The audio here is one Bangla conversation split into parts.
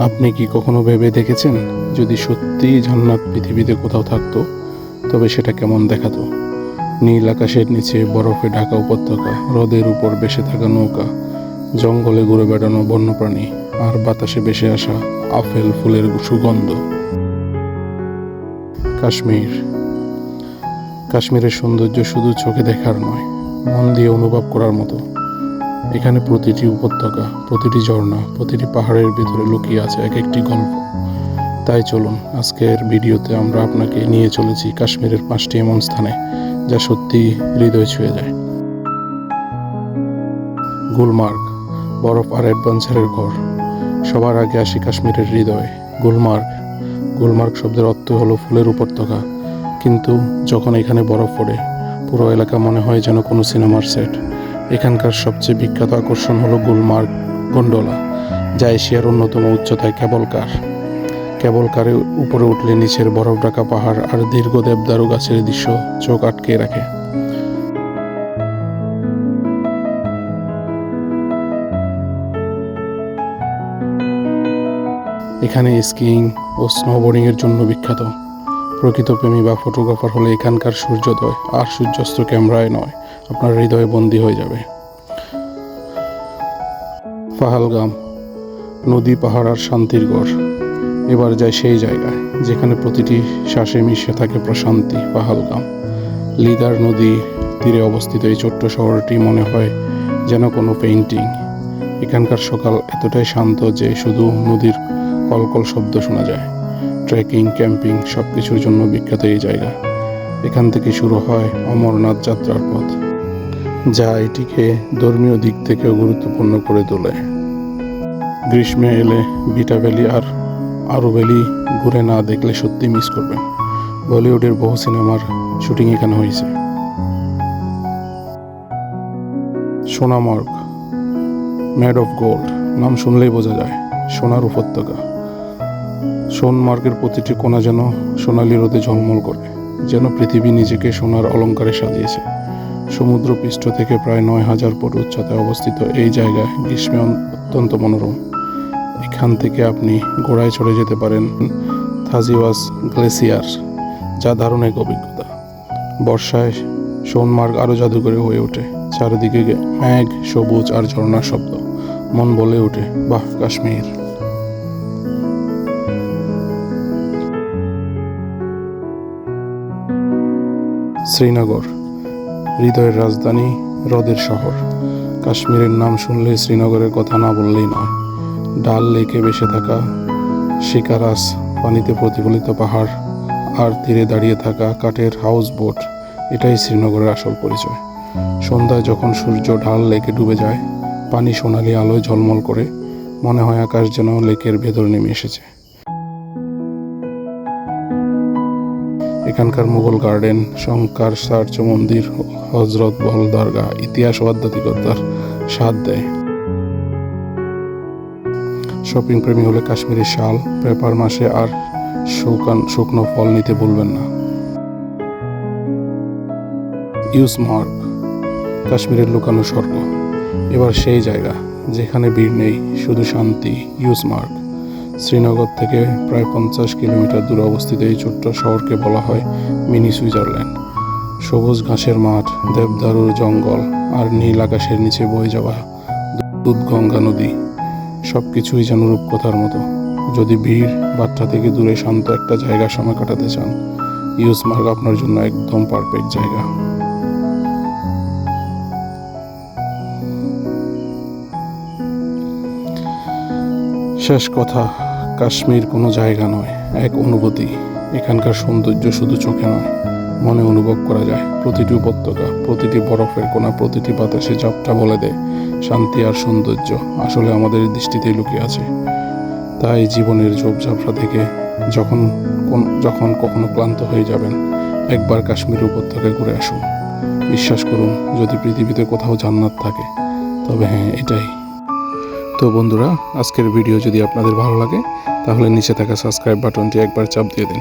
আপনি কি কখনো ভেবে দেখেছেন যদি সত্যিই জান্নাত পৃথিবীতে কোথাও থাকতো, তবে সেটা কেমন দেখাতো? নীল আকাশের নিচে বরফে ঢাকা উপত্যকা, হ্রদের উপর বেসে থাকা নৌকা, জঙ্গলে ঘুরে বেড়ানো বন্যপ্রাণী আর বাতাসে ভেসে আসা আপেল ফুলের সুগন্ধ। কাশ্মীর। কাশ্মীরের সৌন্দর্য শুধু চোখে দেখার নয়, মন দিয়ে অনুভব করার মতো। এখানে প্রতিটি উপত্যকা, প্রতিটি ঝর্ণা, প্রতিটি পাহাড়ের ভিতরে লুকিয়ে আছে এক একটি গল্প। তাই চলুন, আজকের ভিডিওতে আমরা আপনাকে নিয়ে চলেছি কাশ্মীরের পাঁচটি এমন স্থানে, যা সত্যি হৃদয় ছুঁয়ে যায়। গুলমার্গ, বরফ আর অ্যাডভেঞ্চারের ঘর। সবার আগে আসি কাশ্মীরের হৃদয়, গুলমার্গ। গুলমার্গ শব্দের অর্থ হলো ফুলের উপত্যকা। কিন্তু যখন এখানে বরফ পড়ে, পুরো এলাকা মনে হয় যেন কোনো সিনেমার সেট। এখানকার সবচেয়ে বিখ্যাত আকর্ষণ হলো গুলমার্গ, গন্ডোলা, যা এশিয়ার অন্যতম উচ্চতায় কেবল কার কেবল কারে উপরে উঠলে নিচের বরফ ঢাকা পাহাড় আর দীর্ঘ দেবদারু গাছের দৃশ্য চোখ আটকে রাখে। এখানে স্কিইং ও স্নোবোর্ডিংয়ের জন্য বিখ্যাত। প্রকৃত প্রেমী বা ফটোগ্রাফার হলে এখানকার সূর্যোদয় আর সূর্যাস্ত ক্যামেরায় নয়। আপনার হৃদয়ে বন্দী হয়ে যাবে। পাহালগাম নদী, পাহাড় আর শান্তির গড়। এবার যায় সেই জায়গায়, যেখানে প্রতিটি শ্বাসে মিশে থাকে প্রশান্তি পাহালগাম লিদার নদী তীরে অবস্থিত এই ছোট্ট শহরটি মনে হয় যেন কোনো পেইন্টিং এখানকার সকাল এতটাই শান্ত যে শুধু নদীর কলকল শব্দ শোনা যায়। ট্রেকিং ক্যাম্পিং সব কিছুর জন্য বিখ্যাত এই জায়গা। এখান থেকে শুরু হয় অমরনাথ যাত্রার পথ। যা এটিকে ধর্মীয় দিক থেকেও গুরুত্বপূর্ণ করে তোলে। গ্রীষ্মে এলে বিটা ভ্যালি আর আরও ভ্যালি ঘুরে না দেখলে সত্যি মিস করবেন। বলিউডের বহু সিনেমার শুটিং এখানে হয়েছে। সোনামার্গ মেড অফ গোল্ড, নাম শুনলেই বোঝা যায়, সোনার উপত্যকা। সোনমার্গের প্রতিটি কোণা যেন সোনালি রোদে ঝলমল করে, যেন পৃথিবী নিজেকে সোনার অলঙ্কারে সাজিয়েছে। সমুদ্র পৃষ্ঠ থেকে প্রায় নয় হাজার ফুট উচ্চতায় অবস্থিত এই জায়গায় গ্রীষ্মে অত্যন্ত মনোরম। এখান থেকে আপনি ঘোড়ায় চড়ে যেতে পারেন থাজিওয়াস গ্লেসিয়ার, যা দারুণ এক অভিজ্ঞতা। বর্ষায় সোনমার্গ আরও জাদুকরে হয়ে ওঠে। চারিদিকে মেঘ, সবুজ আর ঝর্ণার শব্দ। মন বলে ওঠে, বাহ, কাশ্মীর। শ্রীনগর হৃদয়ের রাজধানী হ্রদের শহর। কাশ্মীরের নাম শুনলে শ্রীনগরের কথা না বললেই নয়। ডাল লেকে বেসে থাকা শিকারাস পানিতে প্রতিফলিত পাহাড় আর তীরে দাঁড়িয়ে থাকা কাঠের হাউস বোট, এটাই শ্রীনগরের আসল পরিচয়। সন্ধ্যায় যখন সূর্য ঢাল লেকে ডুবে যায়, পানি সোনালি আলোয় ঝলমল করে, মনে হয় আকাশ যেন লেকের ভেতর নেমে এসেছে। এখানকার মুঘল গার্ডেন, শঙ্কর সার্চ মন্দির হজরত বল দরগা ইতিহাস ও আধ্যাত্মিকতার স্বাদ দেয়। শপিং প্রেমী হলে কাশ্মীরি শাল, পেপার মাসে আর শুকান, শুকনো ফল নিতে ভুলবেন না। ইউসমার্গ কাশ্মীরের লুকানো স্বর্গ। এবার সেই জায়গা, যেখানে ভিড় নেই, শুধু শান্তি ইউসমার্গ শ্রীনগর থেকে প্রায় পঞ্চাশ কিলোমিটার দূরে অবস্থিত এই ছোট্ট শহরকে বলা হয় মিনি সুইজারল্যান্ড। সবুজ ঘাসের মাঠ, দেবদারুর জঙ্গল আর নীল আকাশের নিচে বয়ে যাওয়া দুধগঙ্গা নদী। সব কিছুই যেন রূপকথার মতো। যদি ভিড় বাচ্চা থেকে দূরে শান্ত একটা জায়গা সময় কাটাতে চান ইউসমার্গ আপনার জন্য একদম পারফেক্ট জায়গা। শেষ কথা, কাশ্মীর কোনো জায়গা নয়, এক অনুভূতি। এখানকার সৌন্দর্য শুধু চোখে নয়, মনে অনুভব করা যায়। প্রতিটি উপত্যকা, প্রতিটি বরফের কোনা প্রতিটি বাতাসে চাপটা বলে দেয়, শান্তি আর সৌন্দর্য আসলে আমাদের দৃষ্টিতেই লুকিয়ে আছে। তাই জীবনের ঝোপঝাপড়া থেকে যখন কোন- যখন কখনো ক্লান্ত হয়ে যাবেন, একবার কাশ্মীর উপত্যকায় ঘুরে আসুন। বিশ্বাস করুন, যদি পৃথিবীতে কোথাও জান্নাত থাকে, তবে হ্যাঁ এটাই। তো বন্ধুরা, আজকের ভিডিও যদি আপনাদের ভালো লাগে, তাহলে নিচে থাকা সাবস্ক্রাইব বাটনটি একবার চাপ দিয়ে দিন।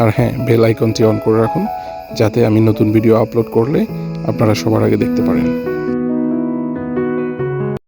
আর হ্যাঁ বেল আইকনটি অন করে রাখুন, যাতে আমি নতুন ভিডিও আপলোড করলে আপনারা সবার আগে দেখতে পারেন।